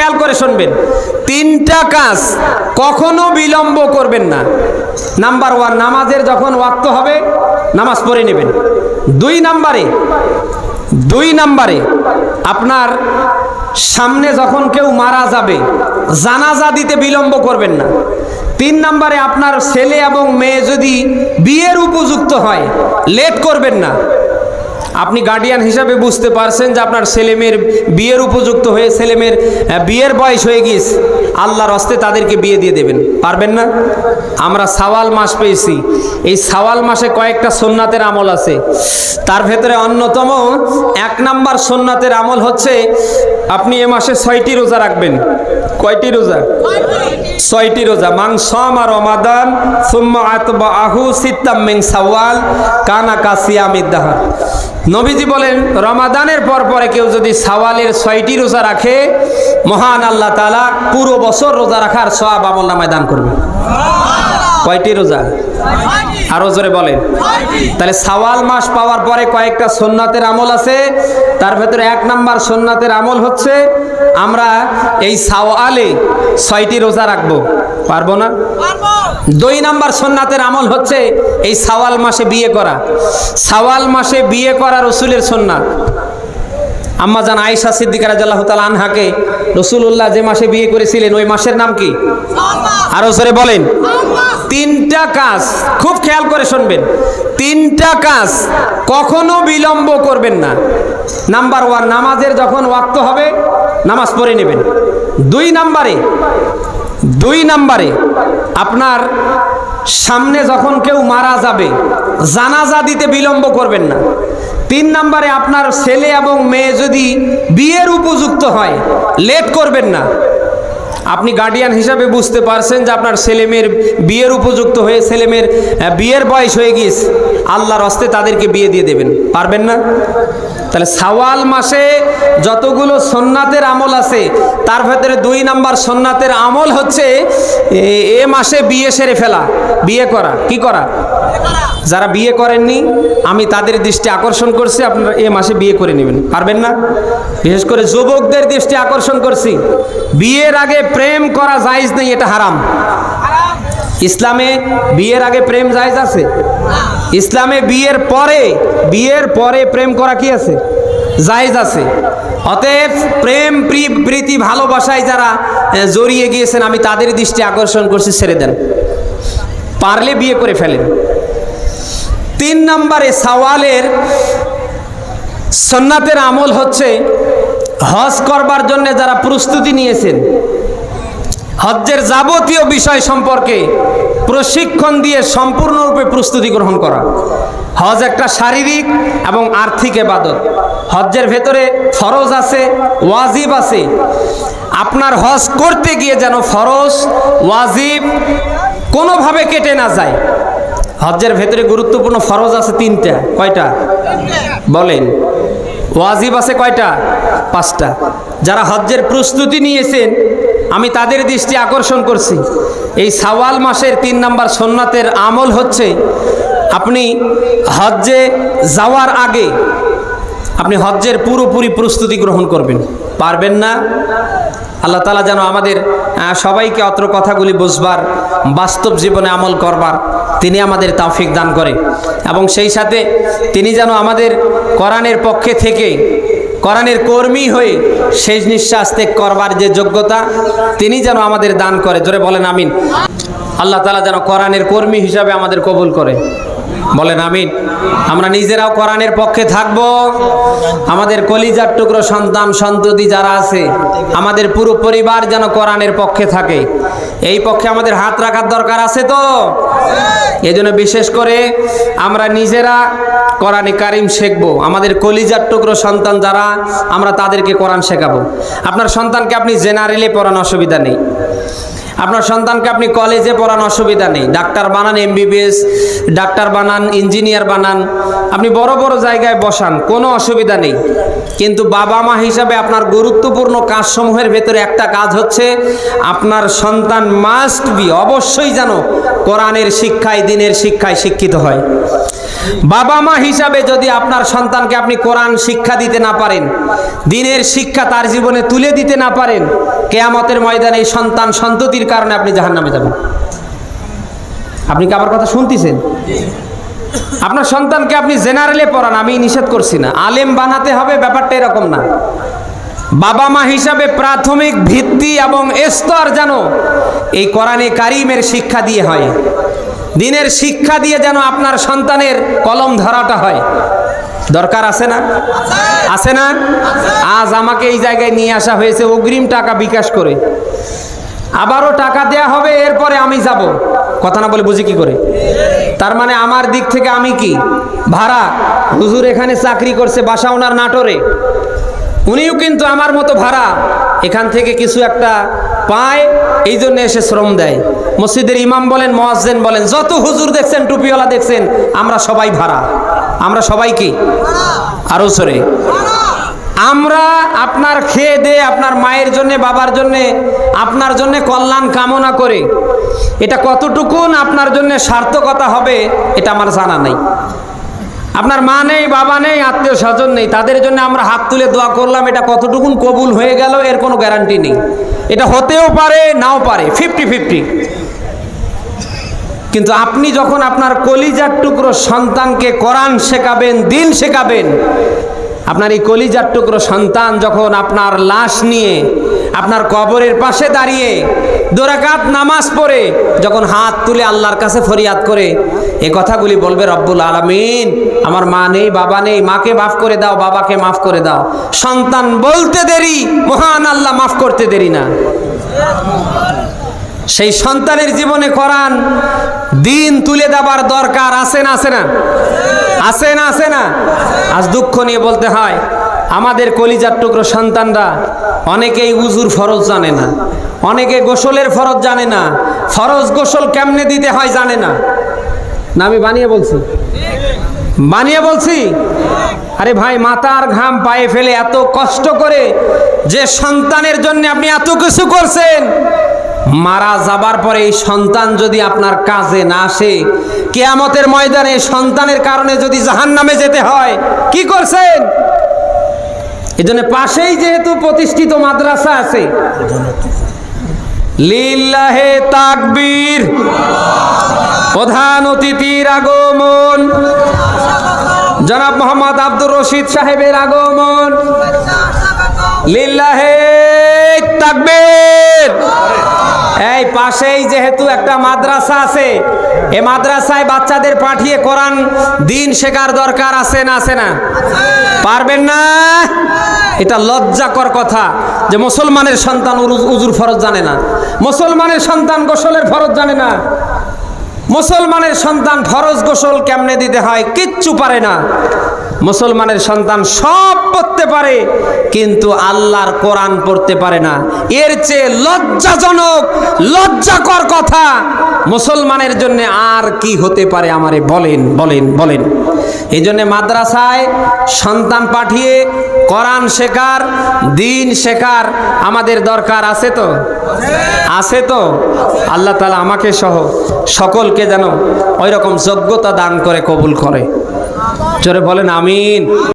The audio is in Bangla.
খেয়াল করে শুনবেন। তিনটা কাজ কখনো বিলম্ব করবেন না। নাম্বার ওয়ান, নামাজের যখন ওয়াক্ত হবে, নামাজ পড়ে নেবেন। দুই নাম্বারে দুই নাম্বারে আপনার সামনে যখন কেউ মারা যাবে, জানাজা দিতে বিলম্ব করবেন না। তিন নাম্বারে, আপনার ছেলে এবং মেয়ে যদি বিয়ের উপযুক্ত হয়, লেট করবেন না। আপনি গার্ডিয়ান হিসাবে বুঝতে পারছেন যে আপনার ছেলে মেয়ের বিয়ের উপযুক্ত হয়ে ছেলে মেয়ের বিয়ের বয়স হয়ে গিয়েছে। আল্লাহর হস্তে তাদেরকে বিয়ে দিয়ে দেবেন। পারবেন না? আমরা সাওয়াল মাস পেয়েছি। এই সাওয়াল মাসে কয়েকটা সোননাথের আমল আছে। তার ভেতরে অন্যতম এক নাম্বার সোননাথের আমল হচ্ছে, আপনি এ মাসে ছয়টি রোজা রাখবেন। কয়টি রোজা? ছয়টি রোজা। মাংসম আর রমাদান, সুম্মা আতবা আহু সিত্তাম সাওয়াল, কানা কাসিয়ামিদ দাহার। নবীজি বলেন, রমাদানের পর পরে কেউ যদি সাওয়ালের ছয়টি রোজা রাখে, মহান আল্লাহ তালা পুরো বছর রোজা রাখার সব আমল নামায় দান করবে। কয়টি রোজা? আরও জোরে বলেন। তাহলে সাওয়াল মাস পাওয়ার পরে কয়েকটা সোননাথের আমল আছে। তার ভেতরে এক নাম্বার সোননাথের আমল হচ্ছে, আমরা এই সাওয়ালে ছয়টি রোজা রাখব। পারব না? দুই নাম্বার সোননাথের আমল হচ্ছে এই সাওয়াল মাসে বিয়ে করা। সাওয়াল মাসে বিয়ে করা রসুলের সোননাথ। আম্মা জান আয়েশা সিদ্দিকা রাদিয়াল্লাহু তাআলা আনহাকে, রসুলুল্লাহ যে মাসে বিয়ে করেছিলেন, ওই মাসের নাম কি? আরও জোরে বলেন। তিনটা কাজ খুব খেয়াল করে শুনবেন। তিনটা কাজ কখনো বিলম্ব করবেন না। নাম্বার ওয়ান, নামাজের যখন ওয়াক্ত হবে, নামাজ পড়ে নেবেন। দুই নাম্বারে দুই নাম্বারে আপনার সামনে যখন কেউ মারা যাবে, জানাজা দিতে বিলম্ব করবেন না। তিন নম্বরে আপনার ছেলে এবং মেয়ে যদি বিয়ের উপযুক্ত হয়, লেট করবেন না। আপনি গার্ডিয়ান হিসাবে বুঝতে পারছেন যে আপনার ছেলে মেয়ের বিয়ের উপযুক্ত হয়ে ছেলে মেয়ের আহ, বিয়ের বয়স হয়ে গিয়েছে। আল্লাহর হস্তে তাদেরকে বিয়ে দিয়ে দেবেন। পারবেন না? তাহলে সাওয়াল মাসে যতগুলো সোননাথের আমল আছে তার ভেতরে দুই নাম্বার সোননাথের আমল হচ্ছে এ মাসে বিয়ে সেরে ফেলা বিয়ে করা। কি করা? যারা বিয়ে করেননি, আমি তাদের দৃষ্টি আকর্ষণ করছি, আপনারা এ মাসে বিয়ে করে নেবেন। পারবেন না? বিশেষ করে যুবকদের দৃষ্টি আকর্ষণ করছি। বিয়ের আগে প্রেম করা জায়েজ নেই, এটা হারাম। ইসলামে বিয়ের আগে প্রেম জায়েজ আছে। ইসলামে বিয়ের পরে বিয়ের পরে প্রেম করা কি আছে? জায়েজ আছে। অতএব প্রেম, প্রি- প্রীতি, ভালোবাসায় যারা জড়িয়ে গিয়েছেন, আমি তাদের দৃষ্টি আকর্ষণ করছি, ছেড়ে দেন। পারলে বিয়ে করে ফেলেন। তিন নম্বরে সওয়ালের সন্ন্যাতের আমল হচ্ছে হজ করবার জন্য যারা প্রস্তুতি নিয়েছেন। হজ্জের যাবতীয় বিষয় সম্পর্কে প্রশিক্ষণ দিয়ে সম্পূর্ণরূপে প্রস্তুতি গ্রহণ করা। হজ একটা শারীরিক এবং আর্থিক এবাদত। হজ্জের ভেতরে ফরজ আছে, ওয়াজিব আছে। আপনার হজ করতে গিয়ে যেন ফরজ, ওয়াজিব কোনোভাবে কেটে না যায়। হজ্জের ভেতরে গুরুত্বপূর্ণ ফরজ আছে তিনটা। কয়টা? বলেন। ওয়াজিব আছে কয়টা? পাঁচটা। যারা হজ্জের প্রস্তুতি নিয়েছেন, আমি তাদের দৃষ্টি আকর্ষণ করছি। এই সাওয়াল মাসের তিন নাম্বার সোননাথের আমল হচ্ছে, আপনি হজ্জে যাওয়ার আগে আপনি হজ্জের পুরোপুরি প্রস্তুতি গ্রহণ করবেন। পারবেন না? আল্লাহ তালা যেন আমাদের সবাইকে অত্র কথাগুলি বুঝবার, বাস্তব জীবনে আমল করবার তিনি আমাদের তাওফিক দান করে। এবং সেই সাথে তিনি যেন আমাদের কোরআনের পক্ষে থেকে, কোরআনের কর্মী হয়ে শেষ নিঃশ্বাস ত্যাগ করবার যে যোগ্যতা তিনি যেন আমাদের দান করে। জোরে বলেন আমিন। আল্লাহ তালা যেন কোরআনের কর্মী হিসাবে আমাদের কবুল করে। বলেন আমিন। আমরা নিজেরাও কোরআনের পক্ষে থাকব। আমাদের কলিজার টুকরো সন্তান, সন্ততি যারা আছে, আমাদের পুরো পরিবার যেন কোরআনের পক্ষে থাকে। এই পক্ষে আমাদের হাত রাখার দরকার আছে তো? এই জন্য বিশেষ করে আমরা নিজেরা কোরআনে কারিম শিখব। আমাদের কলিজার টুকরো সন্তান যারা, আমরা তাদেরকে কোরআন শেখাবো। আপনার সন্তানকে আপনি জেনারেলে পড়ানো অসুবিধা নেই। আপনার সন্তানকে আপনি কলেজে পড়ান অসুবিধা নেই। ডাক্তার বানান এমবিবিএস, ডাক্তার বানান, ইঞ্জিনিয়ার বানান। আপনি বড় বড় জায়গায় বসান, কোনো অসুবিধা নেই। কিন্তু বাবা মা হিসাবে আপনার গুরুত্বপূর্ণ কাজসমূহের ভেতরে একটা কাজ হচ্ছে, আপনার সন্তান মাস্ট বি অবশ্যই যেন কোরআনের শিক্ষায়, দিনের শিক্ষায় শিক্ষিত হয়। বাবা মা হিসাবে যদি আপনার সন্তানকে আপনি কোরআন শিক্ষা দিতে না পারেন, দিনের শিক্ষা তার জীবনে তুলে দিতে না পারেন, কেয়ামতের ময়দানে এই সন্তান সন্ততির কারণে আপনি জাহান্নামে যাবেন। আপনি কি আমার কথা শুনতেছেন? আপনার সন্তানকে আপনি জেনারেলে পড়ান, আমি নিষেধ করছি না। আলেম বানাতে হবে, ব্যাপারটা এরকম না। বাবা মা হিসাবে প্রাথমিক ভিত্তি এবং স্তর যেন এই কোরআনে কারিমের শিক্ষা দিয়ে হয়। দিনের শিক্ষা দিয়ে যেন আপনার সন্তানের কলম ধরাটা হয়। দরকার আছে না? আছে না? আজ আমাকে এই জায়গায় নিয়ে আসা হয়েছে, অগ্রিম টাকা বিকাশ করে। আবারও টাকা দেয়া হবে, এরপরে আমি যাব। কথা না বলে বুঝি কি করে? তার মানে আমার দিক থেকে আমি কি? ভাড়া? হুজুর এখানে চাকরি করছে বাসা ওনার নাটোরে। উনিও কিন্তু আমার মতো ভাড়া। এখান থেকে কিছু একটা পায়, এই জন্য এসে শ্রম দেয়। মসজিদের ইমাম বলেন, মোয়াজ্জেন বলেন, যত হুজুর দেখছেন, টুপিওয়ালা দেখছেন, আমরা সবাই ভাড়া। আমরা সবাই কি? আরও সরে আমরা আপনার খেয়ে দে, আপনার মায়ের জন্য, বাবার জন্য, আপনার জন্য কল্যাণ কামনা করে। এটা কতটুকুন আপনার জন্য সার্থকতা হবে, এটা আমার জানা নাই। আপনার মা নেই, বাবা নেই, আত্মীয় স্বজন নেই, তাদের জন্য আমরা হাত তুলে দোয়া করলাম, এটা কতটুকুন কবুল হয়ে গেল, এর কোনো গ্যারান্টি নেই। এটা হতেও পারে, নাও পারে, ফিফটি ফিফটি। কিন্তু আপনি যখন আপনার কলিজার টুকরো সন্তানকে কোরআন শেখাবেন দিন শেখাবেন আপনার এই কলিজার টুকরো সন্তান যখন আপনার লাশ নিয়ে আপনার কবরের পাশে দাঁড়িয়ে দোরাকাত নামাজ পড়ে, যখন হাত তুলে আল্লাহর কাছে ফরিয়াদ করে, এ কথাগুলি বলবে রব্বুল আলমিন, আমার মা নেই, বাবা নেই, মাকে মাফ করে দাও, বাবাকে মাফ করে দাও। সন্তান বলতে দেরি, মহান আল্লাহ মাফ করতে দেরি না। সেই সন্তানের জীবনে করান দিন তুলে দেবার দরকার আছে না আছে না? আছে না আছে না? আজ দুঃখ নিয়ে বলতে হয়, আমাদের কলিজার টুকরো সন্তানরা অনেকেই উজুর ফরজ জানে না, অনেকে গোসলের ফরজ জানে না, ফরজ গোসল কেমনে দিতে হয় জানে না। না, আমি বানিয়ে বলছি। বানিয়ে বলছি? আরে ভাই মাথার ঘাম পায়ে ফেলে এত কষ্ট করে যে সন্তানের জন্য আপনি এত কিছু করছেন। মারা যাবার পরে এই সন্তান যদি আপনার কাজে না আসে, কেয়ামতের ময়দানে সন্তানের কারণে যদি জাহান নামে যেতে হয়, কি করছেন? এই জন্য পাশেই যেহেতু প্রতিষ্ঠিত মাদ্রাসা আছে, লিল্লাহে তাকবীর, প্রধান অতিথির আগমন, জনাব মোহাম্মদ আব্দুর রশিদ সাহেবের আগমন, লিল্লাহে তাকবীর। এই পাশেই যেহেতু একটা মাদ্রাসা আছে, এ মাদ্রাসায় বাচ্চাদের পাঠিয়ে কোরআন দিন শেখার দরকার আছে না আছে না? পারবেন না? এটা লজ্জাকর কথা যে মুসলমানের সন্তান উজুর ফরজ জানে না। মুসলমানের সন্তান গোসলের ফরজ জানে না। মুসলমানের সন্তান ফরজ গোসল কেমনে দিতে হয় কিচ্ছু পারে না। মুসলমানের সন্তান সব পড়তে পারে, কিন্তু আল্লাহর কোরআন পড়তে পারে না। এর চেয়ে লজ্জাজনক, লজ্জাকর কথা, মুসলমানের জন্য আর কি হতে পারে আমারে বলেন বলেন বলেন। এই জন্য মাদ্রাসায় সন্তান পাঠিয়ে কোরআন শেখার, দিন শেখার আমাদের দরকার আছে তো? আছে তো? আল্লাহ তালা আমাকে সহ সকলকে যেন ওই রকম যোগ্যতা দান করে, কবুল করে। জোরে বলেন আমিন।